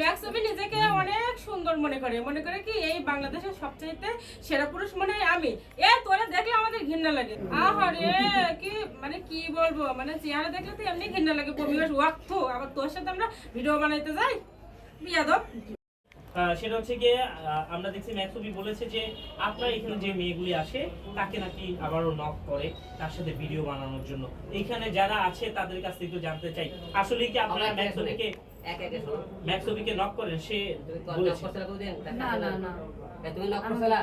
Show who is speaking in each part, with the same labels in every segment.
Speaker 1: ম্যাক্সবি নিজেকে অনেক সুন্দর মনে করে। মনে করে কি এই বাংলাদেশের সবচাইতে সেরা পুরুষ মনে হয় আমি। এ তোরা দেখলে আমাদের ঘৃণা লাগে। আহারে কি মানে কি বলব? মানে চেহারা দেখলে তো এমনি ঘৃণা লাগে। পরিবেশ ওয়াক্ত আবার তোর সাথে আমরা ভিডিও বানাইতে যাই? বিয়াদব
Speaker 2: সেটা হচ্ছে গিয়ে আমরা দেখছি ম্যাক্সবি বলেছে যে আপনার এখানে যে মেয়েগুলি আসে তাকে নাকি আবারও নক করে তার সাথে ভিডিও বানানোর জন্য। এখানে যারা আছে তাদের কাছ থেকে একটু জানতে চাই। আসলে কি আপনারা ম্যাক্সবিকে
Speaker 3: এক একে শোনো
Speaker 2: ম্যাক্সবিকে নক করেন সে
Speaker 3: তুমি কল নক
Speaker 2: বলেছে
Speaker 4: না না না।
Speaker 3: তুমি নক
Speaker 4: আমি
Speaker 1: না?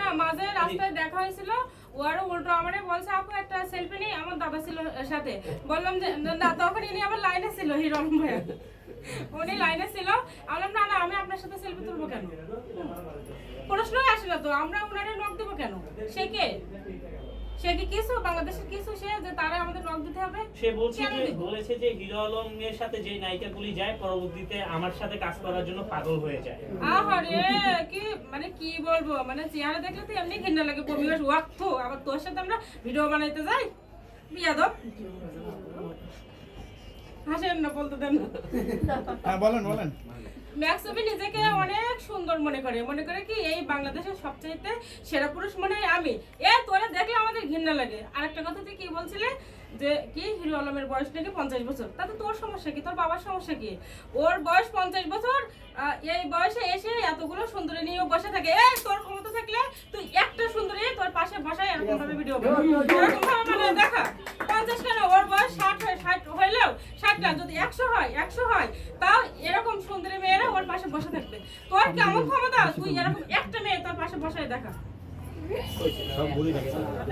Speaker 1: না মাঝে রাস্তায় দেখা হয়েছিল ও উল্টো আমারে বলছে আপু একটা সেলফি নেই আমার দাদা ছিল সাথে। বললাম যে না, তখন ইনি আমার লাইনে ছিল হিরম ভাইয়া। উনি লাইনে ছিল। আমি না না আমি আপনার সাথে সেলফি তুলবো কেন? প্রশ্নই আসে না তো আমরা ওনারে নক দেবো কেন? সে কে? সে কি কিছু বাংলাদেশের কিছু সে? যে তারা আমাদের নক দিতে হবে?
Speaker 2: সে বলছে যে বলেছে যে হিরো আলমের সাথে যে নায়িকাগুলি যায় পরবর্তীতে আমার সাথে কাজ করার জন্য পাগল হয়ে যায়।
Speaker 1: আহারে কি মানে কি বলব? মানে চেহারা দেখলে তো এমনি ঘৃণা লাগে পরিবেশ ওয়াক্ত আবার তোর সাথে আমরা ভিডিও বানাইতে যাই? বিয়াদব। হাসেন না বলতে দেন না।
Speaker 5: হ্যাঁ বলেন বলেন।
Speaker 1: ম্যাক্সবি নিজেকে অনেক সুন্দর মনে করে। মনে করে কি এই বাংলাদেশের সবচাইতে সেরা পুরুষ মনে হয় আমি। এ ঘৃণা লাগে। আরেকটা কথা তুই কি বলছিলে? যে কি? হিরো আলমের বয়স নাকি পঞ্চাশ বছর? তাতে তোর সমস্যা কি? তোর বাবার সমস্যা কি? ওর বয়স পঞ্চাশ বছর এই বয়সে এসে এতগুলো সুন্দরী নিয়ে বসে থাকে। এই তোর ক্ষমতা থাকলে তুই একটা সুন্দরী তোর পাশে বসায় এরকম ভাবে ভিডিও এরকম ভাবে মানে দেখা পঞ্চাশ কেন? ওর বয়স ষাট হয় ষাট হইলেও ষাটটা যদি একশো হয় একশো হয় তাও এরকম সুন্দরী মেয়েরা ওর পাশে বসে থাকবে। তোর কেমন ক্ষমতা? তুই এরকম একটা মেয়ে তোর পাশে বসায় দেখা।
Speaker 5: 아, 잘 모르겠어. 아,